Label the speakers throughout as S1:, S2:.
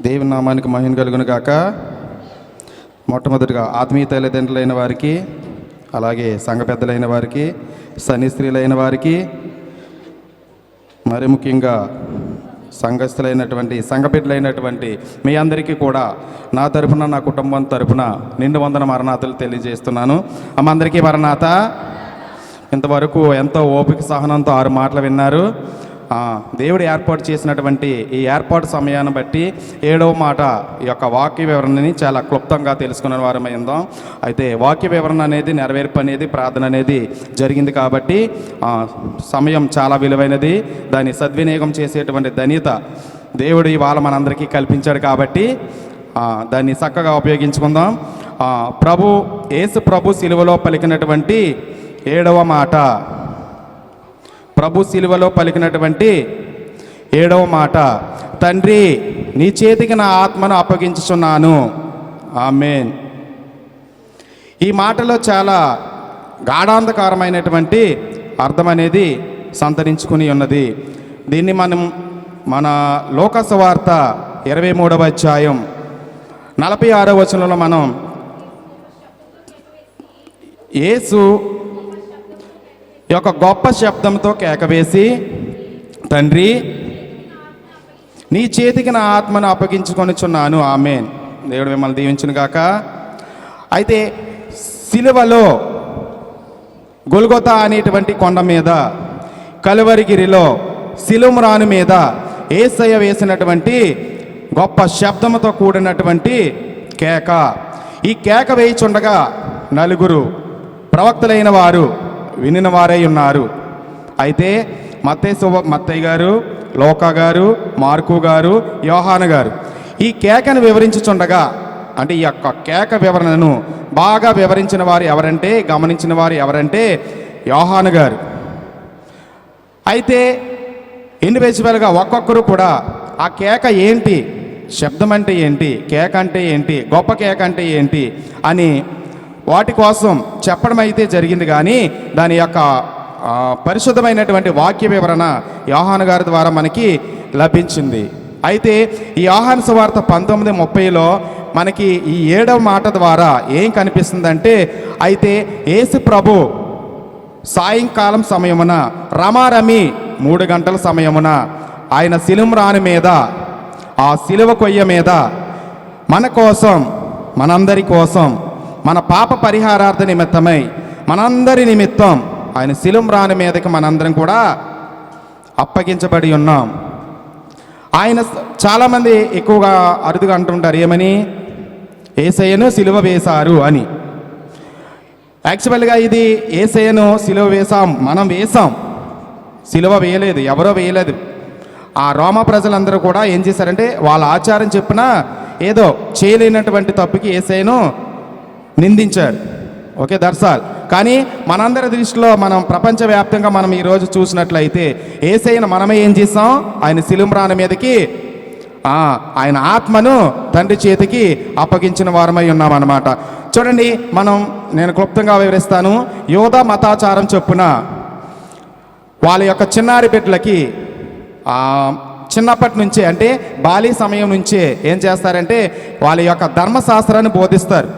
S1: దేవుని నామానికి మహిమ కలుగును గాక. మొట్టమొదటిగా ఆత్మీయ తల్లిదండ్రులైన వారికి అలాగే సంఘ పెద్దలైన వారికి సని స్త్రీలైన వారికి మరి ముఖ్యంగా సంఘస్థులైనటువంటి సంఘపిడ్డలైనటువంటి మీ అందరికీ కూడా నా తరపున నా కుటుంబం తరపున నిండు వందన మరణాతలు తెలియజేస్తున్నాను. అమ్మందరికీ మరణాత ఇంతవరకు ఎంతో ఓపిక సహనంతో ఆరు మాటలు విన్నారు. దేవుడు ఏర్పాటు చేసినటువంటి ఈ ఏర్పాటు సమయాన్ని బట్టి ఏడవ మాట ఈ యొక్క వాక్య వివరణని చాలా క్లుప్తంగా తెలుసుకున్న వారం అయితే వాక్య వివరణ అనేది నెరవేర్పు అనేది ప్రార్థన అనేది జరిగింది కాబట్టి సమయం చాలా విలువైనది. దాన్ని సద్వినియోగం చేసేటువంటి ధన్యత దేవుడు ఇవాళ మనందరికీ కల్పించాడు కాబట్టి దాన్ని చక్కగా ఉపయోగించుకుందాం. ప్రభు ఏసు ప్రభు శిలువలో పలికినటువంటి ఏడవ మాట ప్రభు శిలువలో పలికినటువంటి ఏడవ మాట తండ్రి నీ చేతికి నా ఆత్మను అప్పగించుచున్నాను. ఆమెన్. ఈ మాటలో చాలా గాఢాంధకారమైనటువంటి అర్థం అనేది సంతరించుకుని ఉన్నది. దీన్ని మనం మన లోకసవార్త ఇరవై మూడవ అధ్యాయం నలభై ఆరో వచనంలో మనం యేసు ఈ యొక్క గొప్ప శబ్దంతో కేకవేసి తండ్రి నీ చేతికి నా ఆత్మను అప్పగించుకొనిచున్నాను. ఆమెన్. దేవుడు మిమ్మల్ని దీవించును గాక. అయితే సిలువలో గొల్గొత అనేటువంటి కొండ మీద కలువరిగిరిలో సిలుమరాను మీద ఏసయ్య వేసినటువంటి గొప్ప శబ్దముతో కూడినటువంటి కేక. ఈ కేక వేయిచుండగా నలుగురు ప్రవక్తలైన వారు వినిన వారై ఉన్నారు. అయితే మత్తయ్య శుభ మత్తయ్య గారు లోకా గారు మార్కు గారు యోహాన గారు ఈ కేకను వివరించుచుండగా అంటే ఈ యొక్క కేక వివరణను బాగా వివరించిన వారు ఎవరంటే గమనించిన వారు ఎవరంటే యోహాను గారు. అయితే ఇండివిజువల్గా ఒక్కొక్కరు కూడా ఆ కేక ఏంటి శబ్దం అంటే ఏంటి కేక అంటే ఏంటి గొప్ప కేక అంటే ఏంటి అని వాటి కోసం చెప్పడం అయితే జరిగింది కానీ దాని యొక్క పరిశుద్ధమైనటువంటి వాక్య వివరణ యోహాను గారి ద్వారా మనకి లభించింది. అయితే ఈ ఆహాన సువార్త పంతొమ్మిది ముప్పైలో మనకి ఈ ఏడవ మాట ద్వారా ఏం కనిపిస్తుందంటే అయితే ఏసు ప్రభు సాయంకాలం సమయమున రమారమి మూడు గంటల సమయమున ఆయన సిలుమ్రాని మీద ఆ సిలువ కొయ్య మీద మన కోసం మనందరి కోసం మన పాప పరిహారార్థ నిమిత్తమై మనందరి నిమిత్తం ఆయన సిలుమ్రాని మీదకి మనందరం కూడా అప్పగించబడి ఉన్నాం. ఆయన చాలామంది ఎక్కువగా అరుదుగా అంటుంటారు ఏమని? ఏసయ్యను సిలువ వేశారు అని. యాక్చువల్గా ఇది ఏసయ్యను సిలువ వేసాం మనం వేసాం సిలువ వేయలేదు ఎవరో వేయలేదు. ఆ రోమ ప్రజలందరూ కూడా ఏం చేశారంటే వాళ్ళ ఆచారం చెప్పిన ఏదో చేయలేనటువంటి తప్పుకి ఏసయ్యను నిందించారు. ఓకే దర్శాల్ కానీ మనందరి దృష్టిలో మనం ప్రపంచవ్యాప్తంగా మనం ఈరోజు చూసినట్లయితే ఏసైన మనమే ఏం చేస్తాం ఆయన శిలుమ్రాణ మీదకి ఆయన ఆత్మను తండ్రి చేతికి అప్పగించిన వారమై ఉన్నామన్నమాట. చూడండి మనం నేను క్లుప్తంగా వివరిస్తాను. యోధ మతాచారం చొప్పున వాళ్ళ యొక్క చిన్నారి బిడ్డలకి చిన్నప్పటి నుంచే అంటే బాల్య సమయం నుంచే ఏం చేస్తారంటే వాళ్ళ యొక్క ధర్మశాస్త్రాన్ని బోధిస్తారు.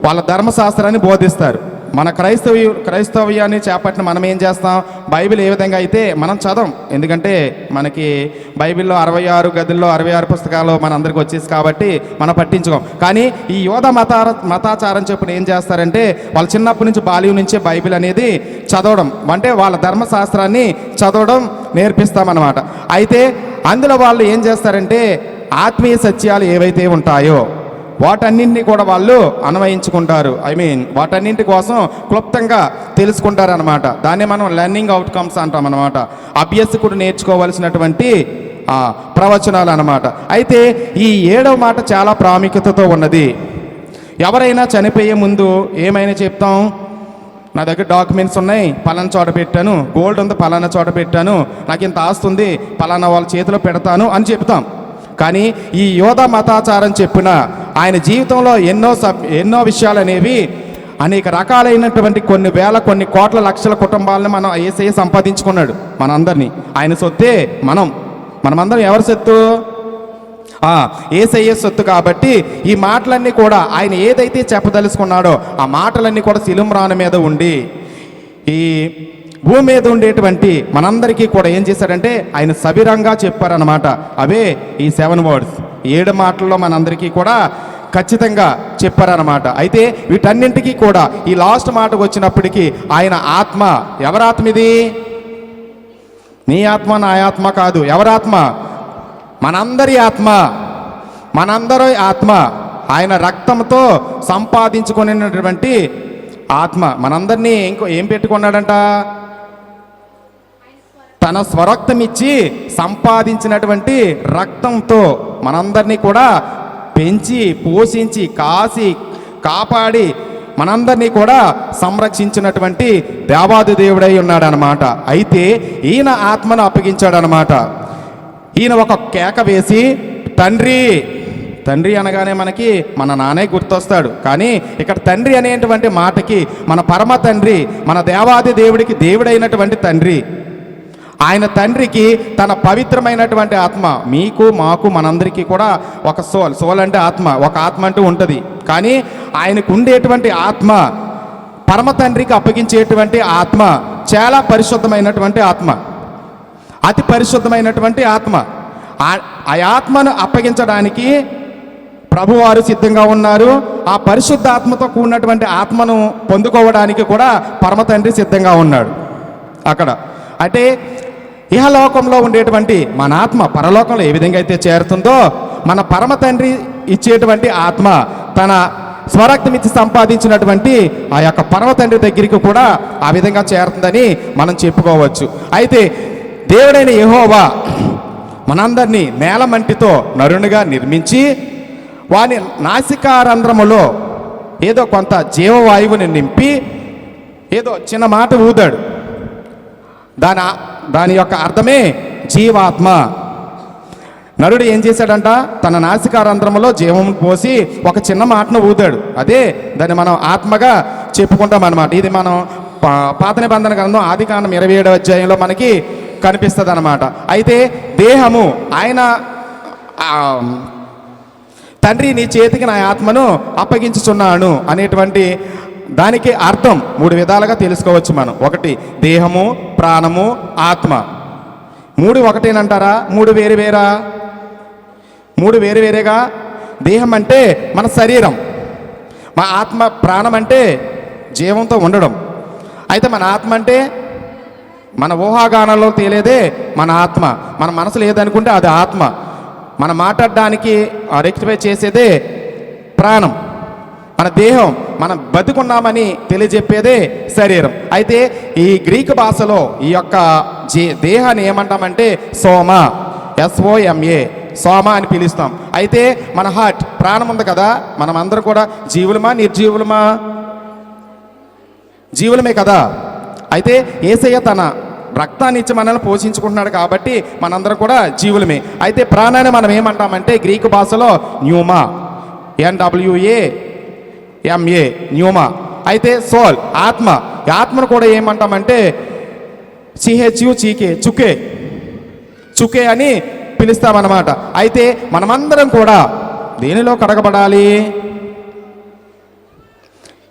S1: వాళ్ళ ధర్మశాస్త్రాన్ని బోధిస్తారు. మన క్రైస్తవ క్రైస్తవ్యాన్ని చేపట్టిన మనం ఏం చేస్తాం? బైబిల్ ఏ విధంగా అయితే మనం చదవం. ఎందుకంటే మనకి బైబిల్లో అరవై ఆరు గదుల్లో అరవై ఆరు పుస్తకాలు మన అందరికి వచ్చేసి కాబట్టి మనం పట్టించుకోం. కానీ ఈ యోధ మతార మతాచారం చెప్పున ఏం చేస్తారంటే వాళ్ళు చిన్నప్పటి నుంచి బాల్యం నుంచే బైబిల్ అనేది చదవడం. అంటే వాళ్ళ ధర్మశాస్త్రాన్ని చదవడం నేర్పిస్తామన్నమాట. అయితే అందులో వాళ్ళు ఏం చేస్తారంటే ఆత్మీయ సత్యాలు ఏవైతే ఉంటాయో వాటన్నింటినీ కూడా వాళ్ళు అన్వయించుకుంటారు. ఐ మీన్ వాటన్నింటి కోసం క్లుప్తంగా తెలుసుకుంటారనమాట దాన్ని మనం లెర్నింగ్ అవుట్కమ్స్ అంటాం అనమాట అభ్యసకుడు నేర్చుకోవలసినటువంటి ప్రవచనాలు అనమాట అయితే ఈ ఏడవ మాట చాలా ప్రాముఖ్యతతో ఉన్నది. ఎవరైనా చనిపోయే ముందు ఏమైనా చెప్తాం? నా దగ్గర డాక్యుమెంట్స్ ఉన్నాయి పలానా చోట పెట్టాను గోల్డ్ ఉంది పలానా చోట పెట్టాను నాకు ఇంత ఆస్తుంది పలానా వాళ్ళ చేతిలో పెడతాను అని చెప్తాం. కానీ ఈ యోధ మతాచారం చెప్పిన ఆయన జీవితంలో ఎన్నో సబ్ ఎన్నో విషయాలు అనేవి అనేక రకాలైనటువంటి కొన్ని వేల కొన్ని కోట్ల లక్షల కుటుంబాలను మనం ఏసే సంపాదించుకున్నాడు మనందరినీ. ఆయన సొత్తే మనం. మనమందరం ఎవరి సొత్తు? ఏసయ్య సొత్తు కాబట్టి ఈ మాటలన్నీ కూడా ఆయన ఏదైతే చెప్పదలుచుకున్నాడో ఆ మాటలన్నీ కూడా శిలుమ్రాను మీద ఉండి ఈ భూమి మీద ఉండేటువంటి మనందరికీ కూడా ఏం చేశాడంటే ఆయన సవిరంగా చెప్పారనమాట అవే ఈ సెవెన్ వర్డ్స్ ఏడు మాటల్లో మనందరికీ కూడా ఖచ్చితంగా చెప్పారనమాట అయితే వీటన్నింటికీ కూడా ఈ లాస్ట్ మాటకు వచ్చినప్పటికీ ఆయన ఆత్మ ఎవరాత్మ ఇది నీ ఆత్మ నా ఆత్మ కాదు. ఎవరాత్మ? మనందరి ఆత్మ. మనందరి ఆత్మ. ఆయన రక్తంతో సంపాదించుకునేటటువంటి ఆత్మ. మనందరినీ ఇంకో ఏం పెట్టుకున్నాడంట? తన స్వరక్తం ఇచ్చి సంపాదించినటువంటి రక్తంతో మనందరినీ కూడా పెంచి పోషించి కాసి కాపాడి మనందరినీ కూడా సంరక్షించినటువంటి దేవాది దేవుడై ఉన్నాడనమాట అయితే ఈయన ఆత్మను అప్పగించాడనమాట ఈయన ఒక కేక వేసి తండ్రి తండ్రి అనగానే మనకి మన నానే గుర్తొస్తాడు. కానీ ఇక్కడ తండ్రి అనేటువంటి మాటకి మన పరమ తండ్రి మన దేవాది దేవుడికి దేవుడైనటువంటి తండ్రి ఆయన తండ్రికి తన పవిత్రమైనటువంటి ఆత్మ. మీకు మాకు మనందరికీ కూడా ఒక సోల్. సోల్ అంటే ఆత్మ. ఒక ఆత్మ అంటూ ఉంటుంది. కానీ ఆయనకు ఉండేటువంటి ఆత్మ పరమ తండ్రికి అప్పగించేటువంటి ఆత్మ చాలా పరిశుద్ధమైనటువంటి ఆత్మ. అతి పరిశుద్ధమైనటువంటి ఆత్మ. ఆ- ఆత్మను అప్పగించడానికి ప్రభువారు సిద్ధంగా ఉన్నారు. ఆ పరిశుద్ధ ఆత్మతో కూడినటువంటి ఆత్మను పొందుకోవడానికి కూడా పరమ తండ్రి సిద్ధంగా ఉన్నాడు. అక్కడ. అంటే ఇహలోకంలో ఉండేటువంటి మన ఆత్మ పరలోకంలో ఏ విధంగా అయితే చేరుతుందో మన పరమ తండ్రి ఇచ్చేటువంటి ఆత్మ తన స్వరక్తం ఇచ్చి సంపాదించినటువంటి ఆ యొక్క పరమ తండ్రి దగ్గరికి కూడా ఆ విధంగా చేరుతుందని మనం చెప్పుకోవచ్చు. అయితే దేవుడైన యహోవా మనందరినీ నేలమంటితో నరునిగా నిర్మించి వాని నాసికారంధ్రములో ఏదో కొంత జీవవాయువుని నింపి ఏదో చిన్న మాట ఊదాడు. దాని దాని యొక్క అర్థమే జీవాత్మ. నరుడు ఏం చేశాడంట? తన నాసికారంధ్రములో జీవం పోసి ఒక చిన్న మాటను ఊదాడు. అదే దాన్ని మనం ఆత్మగా చెప్పుకుంటాం అనమాట ఇది మనం పా- పాత నిబంధన గ్రంథం ఆది కాండం ఇరవై ఏడవ అధ్యాయంలో మనకి కనిపిస్తుంది అనమాట అయితే దేహము ఆయన తండ్రి నీ చేతికి నా ఆత్మను అప్పగించుచున్నాను అనేటువంటి దానికి అర్థం మూడు విధాలుగా తెలుసుకోవచ్చు మనం. ఒకటి దేహము ప్రాణము ఆత్మ. మూడు ఒకటేనంటారా? మూడు వేరు వేరా? మూడు వేరు వేరేగా? దేహం అంటే మన శరీరం. మా ఆత్మ ప్రాణం అంటే జీవంతో ఉండడం. అయితే మన ఆత్మ అంటే మన ఊహాగానంలో తేలేదే మన ఆత్మ. మన మనసు లేదనుకుంటే అది ఆత్మ. మనం మాట్లాడడానికి రెక్టిఫై చేసేదే ప్రాణం. మన దేహం మనం బతుకున్నామని తెలియజెప్పేదే శరీరం. అయితే ఈ గ్రీకు భాషలో ఈ యొక్క జే దేహాన్ని ఏమంటామంటే సోమ. ఎస్ఓఎంఏ సోమ అని పిలుస్తాం. అయితే మన హార్ట్ ప్రాణం ఉంది కదా మనం అందరం కూడా జీవులమా నిర్జీవులమా? జీవులమే కదా. అయితే ఏసయ్య తన రక్తాన్ని ఇచ్చి మనల్ని పోషించుకుంటున్నాడు కాబట్టి మనందరం కూడా జీవులమే. అయితే ప్రాణాన్ని మనం ఏమంటామంటే గ్రీకు భాషలో న్యూమా ఎన్డబ్ల్యూఏ ఎంఏ న్యూమా. అయితే సోల్ ఆత్మ. ఈ ఆత్మను కూడా ఏమంటామంటే సిహెచ్యు చీకే చుకే. చుకే అని పిలుస్తామన్నమాట. అయితే మనమందరం కూడా దేనిలో కడగబడాలి?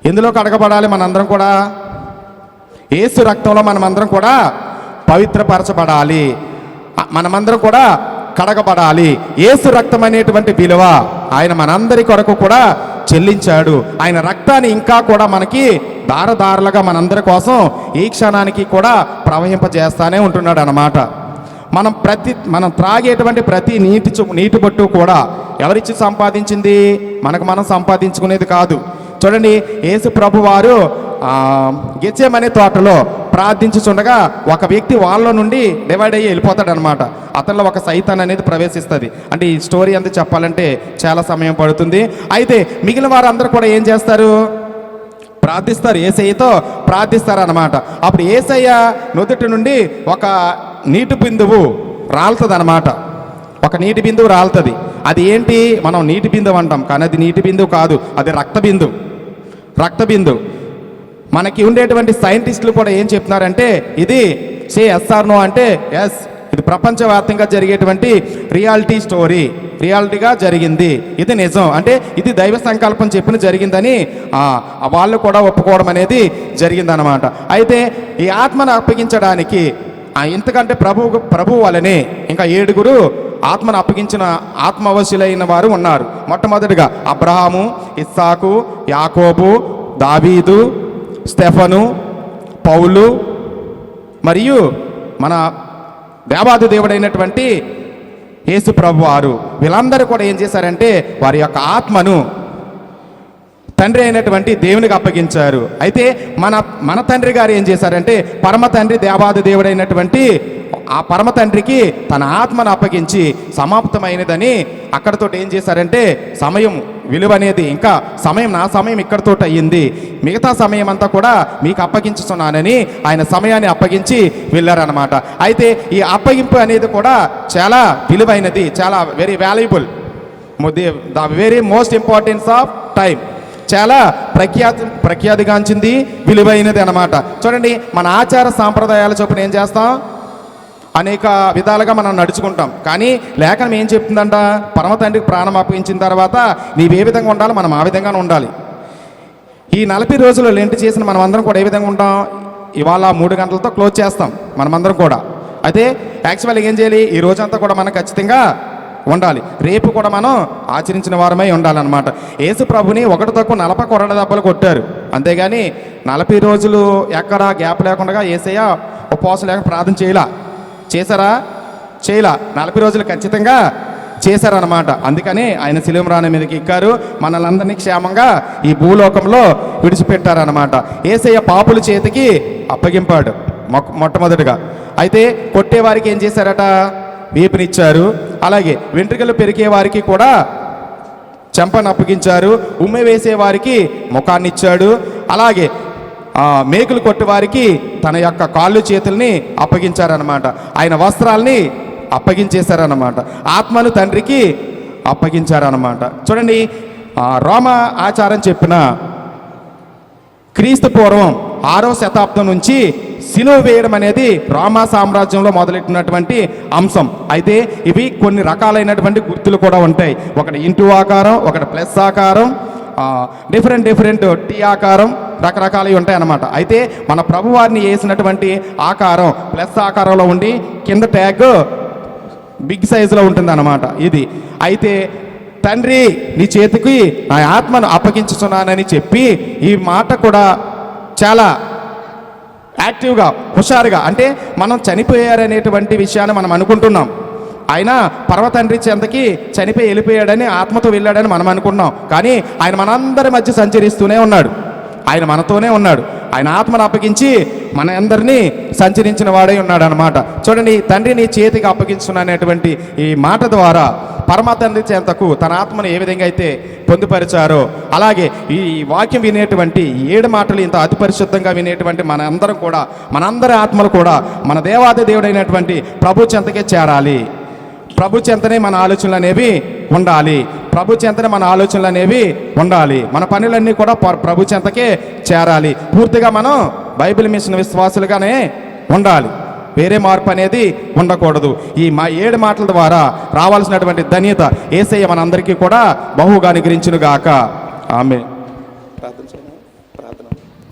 S1: ఎందులో కడగబడాలి మనందరం కూడా? ఏసు రక్తంలో మనమందరం కూడా పవిత్రపరచబడాలి. మనమందరం కూడా కడగబడాలి. ఏసు రక్తం అనేటువంటి విలువ ఆయన మనందరి కొరకు కూడా చెల్లించాడు. ఆయన రక్తాన్ని ఇంకా కూడా మనకి దారదారులుగా మనందరి కోసం ఈ క్షణానికి కూడా ప్రవహింపజేస్తానే ఉంటున్నాడు అన్నమాట మనం ప్రతి మనం త్రాగేటువంటి ప్రతి నీటి నీటి బొట్టు కూడా ఎవరిచ్చి సంపాదించింది? మనకు మనం సంపాదించుకునేది కాదు. చూడండి యేసు ప్రభు వారు గెచ్చేమనే తోటలో ప్రార్థించుచుండగా ఒక వ్యక్తి వాళ్ళ నుండి డివైడ్ అయ్యి వెళ్ళిపోతాడు అనమాట అతనిలో ఒక సైతాన్ అనేది ప్రవేశిస్తుంది. అంటే ఈ స్టోరీ అంతా చెప్పాలంటే చాలా సమయం పడుతుంది. అయితే మిగిలిన వారందరూ కూడా ఏం చేస్తారు? ప్రార్థిస్తారు ఏసయ్యతో ప్రార్థిస్తారు అనమాట అప్పుడు ఏసయ్య నుదుటి నుండి ఒక నీటి బిందువు రాలుతుంది అనమాట ఒక నీటి బిందువు రాలుతుంది. అది ఏంటి? మనం నీటి బిందువు అంటాం. కానీ అది నీటి బిందువు కాదు. అది రక్త బిందువు. రక్తబిందు. మనకి ఉండేటువంటి సైంటిస్టులు కూడా ఏం చెప్తున్నారంటే ఇది సే ఎస్ఆర్నో అంటే ఎస్ ఇది ప్రపంచవ్యాప్తంగా జరిగేటువంటి రియాలిటీ స్టోరీ రియాలిటీగా జరిగింది. ఇది నిజం. అంటే ఇది దైవ సంకల్పం చెప్పిన జరిగిందని వాళ్ళు కూడా ఒప్పుకోవడం అనేది జరిగిందనమాట అయితే ఈ ఆత్మను అప్పగించడానికి ఆ, ఇంతకంటే ప్రభు ప్రభు వలనే ఇంకా ఏడుగురు ఆత్మను అప్పగించిన ఆత్మవశులైన వారు ఉన్నారు. మొట్టమొదటిగా అబ్రహాము ఇస్సాకు యాకోబు దావీదు స్టెఫను పౌలు మరియు మన దేవాది దేవుడైనటువంటి యేసు ప్రభు వారు. వీళ్ళందరూ కూడా ఏం చేశారంటే వారి యొక్క ఆత్మను తండ్రి అయినటువంటి దేవునికి అప్పగించారు. అయితే మన మన తండ్రి గారు ఏం చేశారంటే పరమ తండ్రి దేవాది దేవుడైనటువంటి ఆ పరమ తండ్రికి తన ఆత్మను అప్పగించి సమాప్తమైనదని అక్కడతో ఏం చేశారంటే సమయం విలువ అనేది ఇంకా సమయం నా సమయం ఇక్కడతో అయ్యింది. మిగతా సమయం అంతా కూడా మీకు అప్పగించుతున్నానని ఆయన సమయాన్ని అప్పగించి వెళ్ళారనమాట అయితే ఈ అప్పగింపు అనేది కూడా చాలా విలువైనది చాలా very valuable the very most importance of time చాలా ప్రఖ్యాతి ప్రఖ్యాతిగాంచింది విలువైనది అన్నమాట. చూడండి మన ఆచార సాంప్రదాయాల చొప్పున ఏం చేస్తాం? అనేక విధాలుగా మనం నడుచుకుంటాం. కానీ లేఖనం ఏం చెప్తుందంట? పరమ తండ్రికి ప్రాణం అప్పగించిన తర్వాత నీవే ఏ విధంగా ఉండాలి మనం ఆ విధంగానే ఉండాలి. ఈ నలభై రోజులు లెంట్ చేసిన మనం అందరం కూడా ఏ విధంగా ఉంటాం? ఇవాళ మూడు గంటలతో క్లోజ్ చేస్తాం మనమందరం కూడా. అయితే యాక్చువల్గా ఏం చేయాలి? ఈ రోజంతా కూడా మనం ఖచ్చితంగా ఉండాలి. రేపు కూడా మనం ఆచరించిన వారమై ఉండాలన్నమాట. యేసు ప్రభుని ఒకటి తక్కువ నలభై కొరడ దెబ్బలు కొట్టారు. అంతేగాని నలభై రోజులు ఎక్కడ గ్యాప్ లేకుండా ఏసయ్య ఉపవాసం లేక ప్రార్థన చేయలా. చేశారా? చేయలా. నలభై రోజులు ఖచ్చితంగా చేశారనమాట అందుకని ఆయన శిలువరాణ మీదకి ఎక్కారు. మనలందరినీ క్షేమంగా ఈ భూలోకంలో విడిచిపెట్టారనమాట ఏసయ్య పాపుల చేతికి అప్పగింపాడు. మొ- మొట్టమొదటిగా. అయితే కొట్టేవారికి ఏం చేశారట? వీపునిచ్చారు. అలాగే వెంట్రుకలు పెరిగే వారికి కూడా చెంపను అప్పగించారు. ఉమ్మె వేసే వారికి ముఖాన్ని ఇచ్చాడు అలాగే మేకులు కొట్టు వారికి తన యొక్క కాళ్ళు చేతుల్ని అప్పగించారనమాట ఆయన వస్త్రాల్ని అప్పగించేశారనమాట ఆత్మను తండ్రికి అప్పగించారనమాట చూడండి రోమ ఆచారం చెప్పిన క్రీస్తు పూర్వం ఆరో శతాబ్దం నుంచి సిలువ వేయడం అనేది రోమా సామ్రాజ్యంలో మొదలెట్టినటువంటి అంశం. అయితే ఇవి కొన్ని రకాలైనటువంటి గుర్తులు కూడా ఉంటాయి. ఒకటి ఇంటూ ఆకారం ఒకటి ప్లస్ ఆకారం డిఫరెంట్ డిఫరెంట్ టీ ఆకారం రకరకాలవి ఉంటాయి అన్నమాట అయితే మన ప్రభువారిని వేసినటువంటి ఆకారం ప్లస్ ఆకారంలో ఉండి కింద ట్యాగ్ బిగ్ సైజులో ఉంటుందన్నమాట ఇది. అయితే తండ్రి నీ చేతికి నా ఆత్మను అప్పగించుతున్నానని చెప్పి ఈ మాట కూడా చాలా యాక్టివ్గా హుషారుగా అంటే మనం చనిపోయారనేటువంటి విషయాన్ని మనం అనుకుంటున్నాం. ఆయన పర్వతండ్రి చెంతకి చనిపోయి వెళ్ళిపోయాడని ఆత్మతో వెళ్ళాడని మనం అనుకున్నాం కానీ ఆయన మనందరి మధ్య సంచరిస్తూనే ఉన్నాడు. ఆయన మనతోనే ఉన్నాడు. ఆయన ఆత్మను అప్పగించి మన అందరినీ సంచరించిన వాడై ఉన్నాడు అనమాట చూడండి తండ్రి నీ చేతికి అప్పగించున్నటువంటి ఈ మాట ద్వారా పరమ తండ్రి చెంతకు తన ఆత్మను ఏ విధంగా అయితే పొందుపరిచారో అలాగే ఈ వాక్యం వినేటువంటి ఈ ఏడు మాటలు ఇంత అతి పరిశుద్ధంగా వినేటువంటి మన అందరం కూడా మనందరి ఆత్మలు కూడా మన దేవాది దేవుడైనటువంటి ప్రభు చెంతకే చేరాలి. ప్రభు చెంతనే మన ఆలోచనలు అనేవి ఉండాలి. ప్రభు చెంతనే మన ఆలోచనలు అనేవి ఉండాలి. మన పనులన్నీ కూడా ప్రభు చెంతకే చేరాలి. పూర్తిగా మనం బైబిల్ మిషన్ విశ్వాసులుగానే ఉండాలి. వేరే మార్పు అనేది ఉండకూడదు. ఈ మా ఏడు మాటల ద్వారా రావాల్సినటువంటి ధన్యత ఏసయ్య మనందరికీ కూడా బహుగా అనుగ్రహించునుగాక. ఆమె